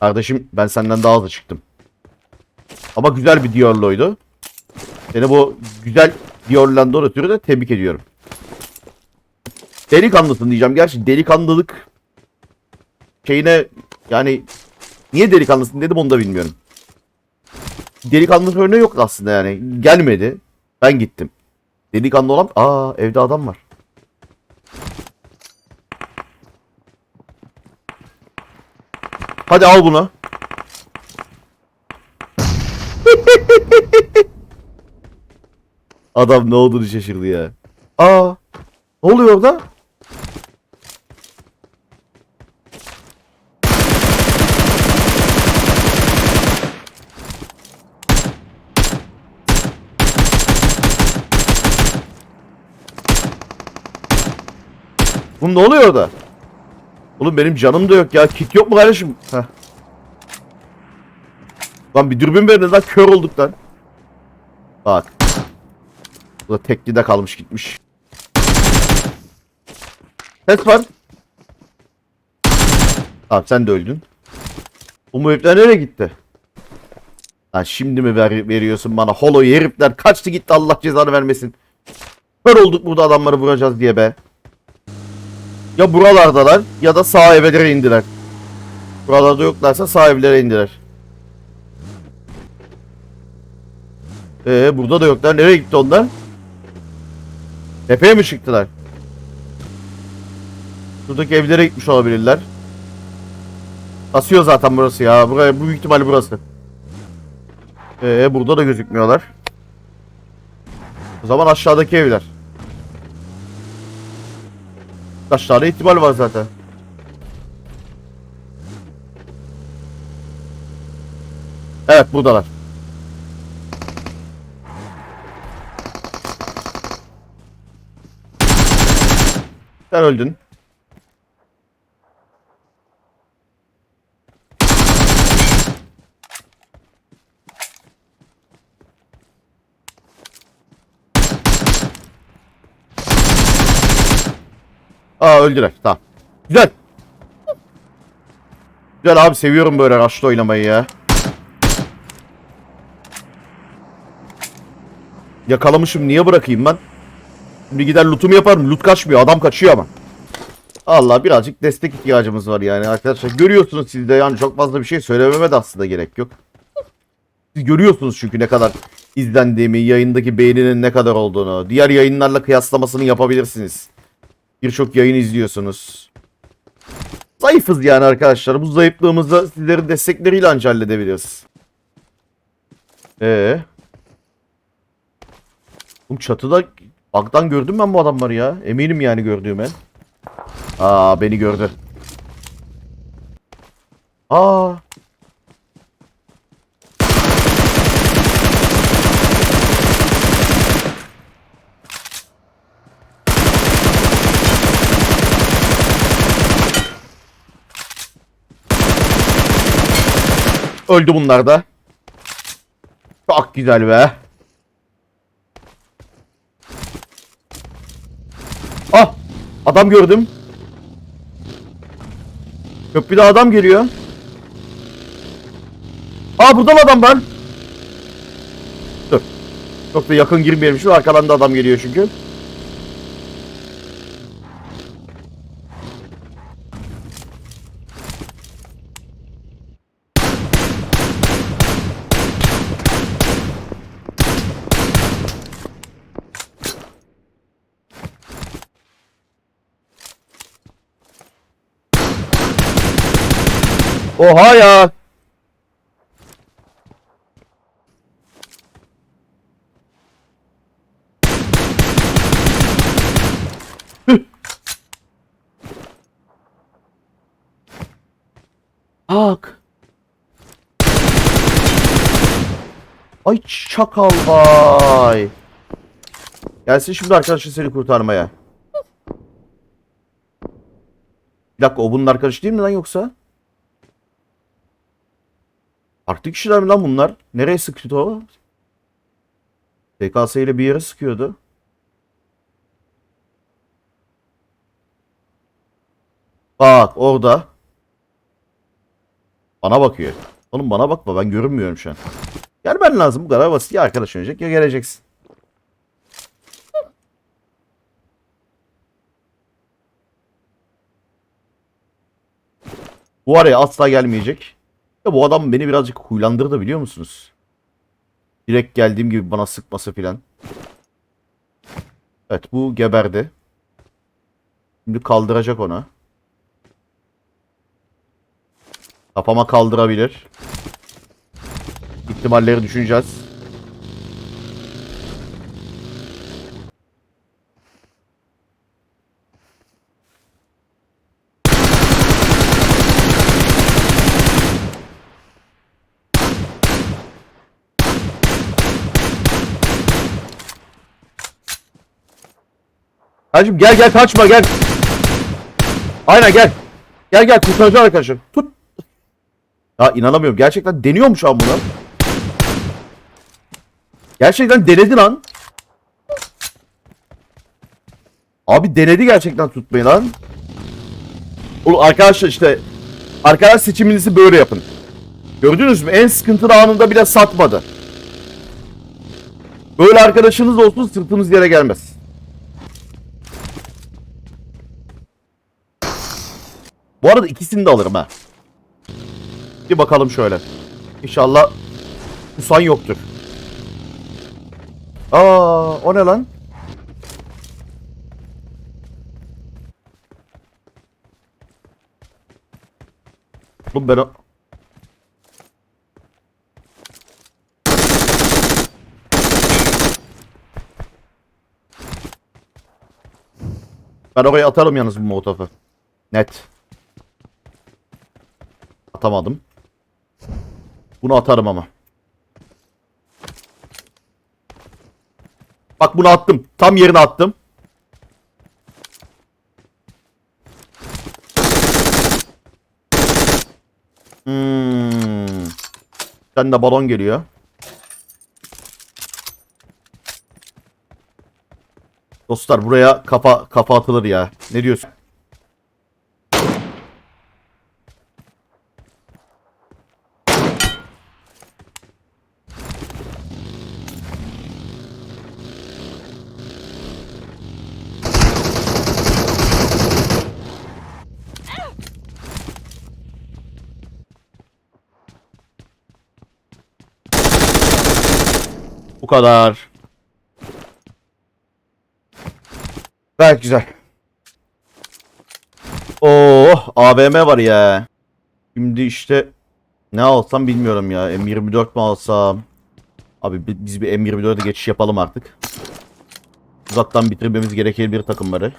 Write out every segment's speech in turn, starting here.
Kardeşim ben senden daha hızlı çıktım. Ama güzel bir Diorlo'ydu. Seni bu güzel Dior'lardan ötürü de tebrik ediyorum. Delikanlısın diyeceğim. Gerçi delikanlılık şeyine yani niye delikanlısın dedim onu da bilmiyorum. Delikanlılık örneği yok aslında yani. Gelmedi. Ben gittim. Delikanlı olan... Aa evde adam var. Hadi al bunu. Adam ne olduğunu şaşırdı ya. Aa. Ne oluyor orada? Oğlum ne oluyor orada? Oğlum benim canım da yok ya. Kit yok mu kardeşim? Heh. Lan bir dürbün verin lan kör olduk lan. Bak. Bu da teklide kalmış gitmiş. Ses var. Tamam sen de öldün. Bu muhipler nereye gitti? Lan şimdi mi ver, veriyorsun bana holo herifler kaçtı gitti Allah cezanı vermesin. Kör olduk burada adamları vuracağız diye be. Ya buralardalar ya da sağ evlere indiler. Buralarda yoklarsa sağ evlere indiler. Ee burada da yoklar. Nereye gitti onlar? Tepeye mi çıktılar? Şuradaki evlere gitmiş olabilirler. Basıyor zaten burası ya. Buraya büyük ihtimal burası. Ee burada da gözükmüyorlar. O zaman aşağıdaki evler. Kaç tane ihtimal var zaten. Evet buradalar. Sen öldün. Aa öldüler. Tamam. Güzel. Güzel abi seviyorum böyle rush'ta oynamayı ya. Yakalamışım niye bırakayım ben? Şimdi gider lootumu yaparım. Loot kaçmıyor. Adam kaçıyor ama. Allah birazcık destek ihtiyacımız var yani arkadaşlar. Görüyorsunuz siz de yani çok fazla bir şey söylememe de aslında gerek yok. Siz görüyorsunuz çünkü ne kadar izlendiğimi, yayındaki beğeninin ne kadar olduğunu. Diğer yayınlarla kıyaslamasını yapabilirsiniz. Birçok yayın izliyorsunuz. Zayıfız yani arkadaşlar. Bu zayıflığımızı sizlerin destekleriyle anca halledebiliriz. Ee. Bu çatıda Bug'dan gördüm ben bu adamları ya. Eminim yani gördüğüme. Aa beni gördü. Aa. Öldü bunlar da. Çok güzel be. Ah! Adam gördüm. Köprüde adam geliyor. Aa burada da adam var. Dur. Çok da yakın girmeyelim. Şu arkadan da adam geliyor çünkü. Oha ya. Bak. Ay çakal vay. Gelsin şimdi arkadaşın seni kurtarmaya. Bir dakika o bunun arkadaşı değil mi lan yoksa? Farklı kişiler mi lan bunlar? Nereye sıkıyordu o? TKS ile bir yere sıkıyordu. Bak orada. Bana bakıyor. Oğlum bana bakma ben görünmüyorum şu an. Gelmen lazım bu kadar basit. Ya arkadaş oynayacak ya geleceksin. Bu araya asla gelmeyecek. Ya bu adam beni birazcık huylandırdı biliyor musunuz? Direkt geldiğim gibi bana sıkması filan. Evet bu geberdi. Şimdi kaldıracak onu. Kafama kaldırabilir. İhtimalleri düşüneceğiz. Hacım gel gel kaçma gel. Aynen gel. Gel gel kurtaracağım arkadaşlar. Tut. Ya inanamıyorum. Gerçekten deniyormuş an bunu. Gerçekten denedi lan. Abi denedi gerçekten tutmayı lan. Oğlum arkadaşlar işte arkadaş seçiminizi böyle yapın. Gördünüz mü? En sıkıntılı anında bile satmadı. Böyle arkadaşınız olsun sırtınız yere gelmez. Bu arada ikisini de alırım ha. Bir bakalım şöyle. İnşallah kusan yoktur. Aa, o ne lan? Oğlum ben o... Ben oraya atarım yalnız bu molotofu. Net. Atamadım. Bunu atarım ama. Bak bunu attım. Tam yerine attım. Hmm. Sen de balon geliyor. Dostlar buraya kafa kafa atılır ya. Ne diyorsun? Kadar. Gayet güzel. Oh AVM var ya. Şimdi işte ne alsam bilmiyorum ya. M24 mi alsam? Abi bi- biz bir M24'e geçiş yapalım artık. Uzaktan bitirmemiz gerekebilir takımları.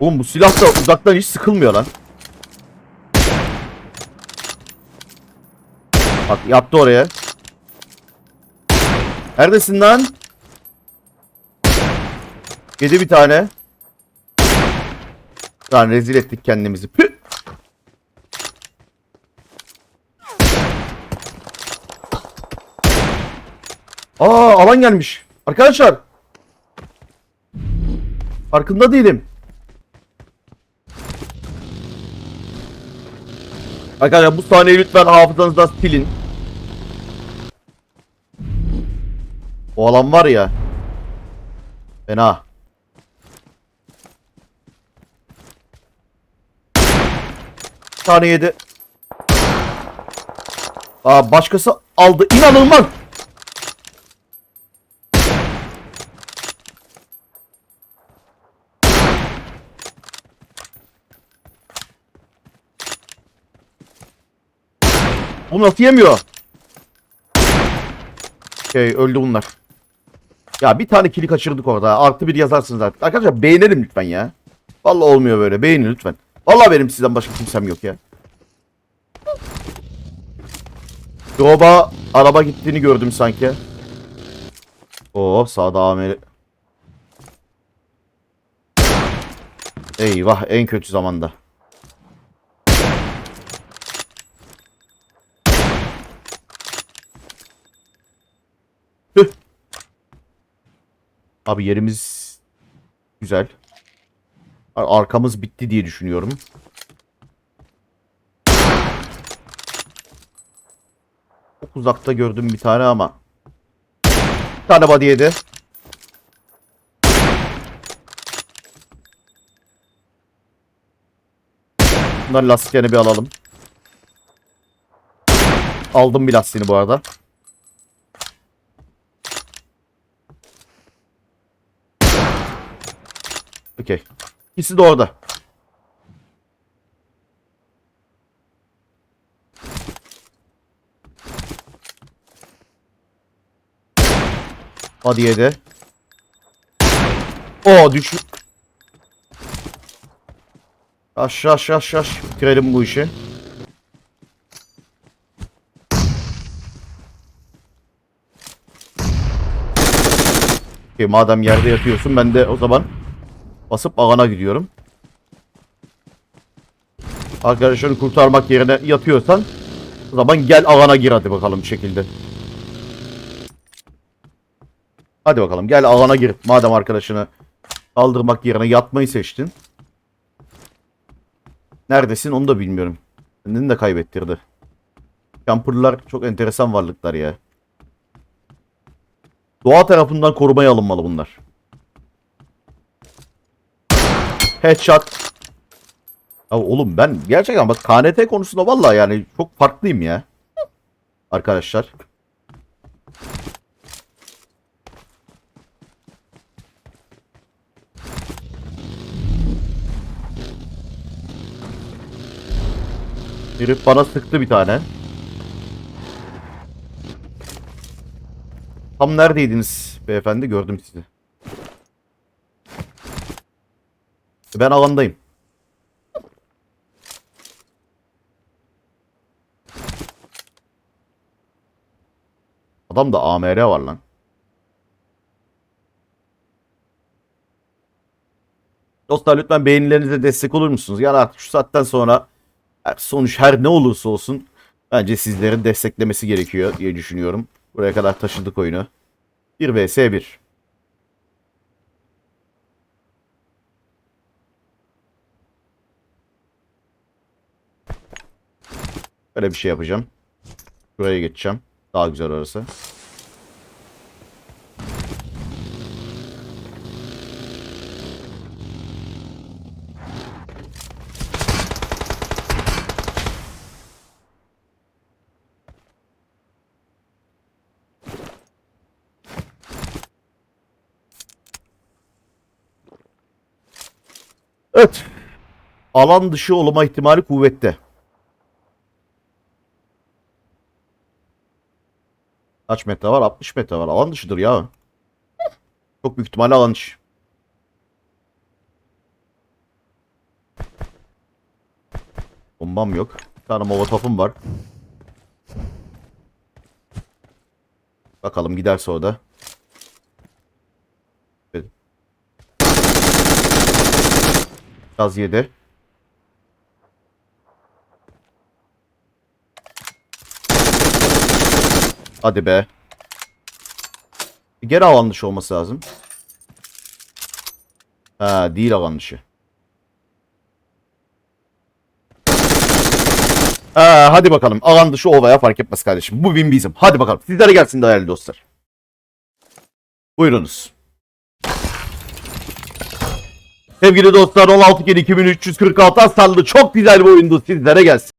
Oğlum bu silah da uzaktan hiç sıkılmıyor lan. Bak yattı oraya. Neredesin lan? Yedi bir tane. Lan rezil ettik kendimizi. Püh! Aa alan gelmiş. Arkadaşlar. Farkında değilim. Arkadaşlar bu sahneyi lütfen hafızanızdan silin. O alan var ya. Fena. Bir tane yedi. Aa başkası aldı. İnanılmaz. Bu nasıl yemiyor? Şey öldü bunlar. Ya bir tane kili kaçırdık orada. Artı bir yazarsınız artık. Arkadaşlar beğenelim lütfen ya. Vallahi olmuyor böyle. Beğenin lütfen. Vallahi benim sizden başka kimsem yok ya. Yoba araba gittiğini gördüm sanki. Oo sağda ameli. Eyvah en kötü zamanda. Tüh. Abi yerimiz güzel. Ar- Arkamız bitti diye düşünüyorum. Çok uzakta gördüm bir tane ama. Bir tane body yedi. Bunların lastiklerini bir alalım. Aldım bir lastiğini bu arada. Okey. İkisi de orada. Hadi yedi. O düş. Aş aş aş aş. Bitirelim bu işi. Okey, madem yerde yatıyorsun ben de o zaman basıp alana gidiyorum. Arkadaşlarını kurtarmak yerine yatıyorsan o zaman gel alana gir hadi bakalım bir şekilde. Hadi bakalım gel alana gir. Madem arkadaşını kaldırmak yerine yatmayı seçtin. Neredesin onu da bilmiyorum. Kendini de kaybettirdi. Camperlar çok enteresan varlıklar ya. Doğa tarafından korumaya alınmalı bunlar. Headshot. Ya oğlum ben gerçekten bak KNT konusunda vallahi yani çok farklıyım ya. Arkadaşlar. Herif bana sıktı bir tane. Tam neredeydiniz beyefendi? Gördüm sizi. Ben alandayım. Adamda AMR var lan. Dostlar lütfen beğenilerinize destek olur musunuz? Yani artık şu saatten sonra sonuç her ne olursa olsun bence sizlerin desteklemesi gerekiyor diye düşünüyorum. Buraya kadar taşıdık oyunu. 1 vs 1. Böyle bir şey yapacağım. Buraya geçeceğim. Daha güzel orası. Evet. Alan dışı olma ihtimali kuvvetli. Kaç metre var? 60 metre var. Alan dışıdır ya. Çok büyük ihtimalle alan dışı. Bombam yok. Bir tane molotofum var. Bakalım giderse o da. Evet. Gaz yedi. Hadi be. Geri alan dışı olması lazım. Ha değil alan dışı. Ha, hadi bakalım. Alan dışı ovaya fark etmez kardeşim. Bu win bizim. Hadi bakalım. Sizlere gelsin değerli dostlar. Buyurunuz. Sevgili dostlar 16 kere 2346 hasarlı çok güzel bir oyundu sizlere gelsin.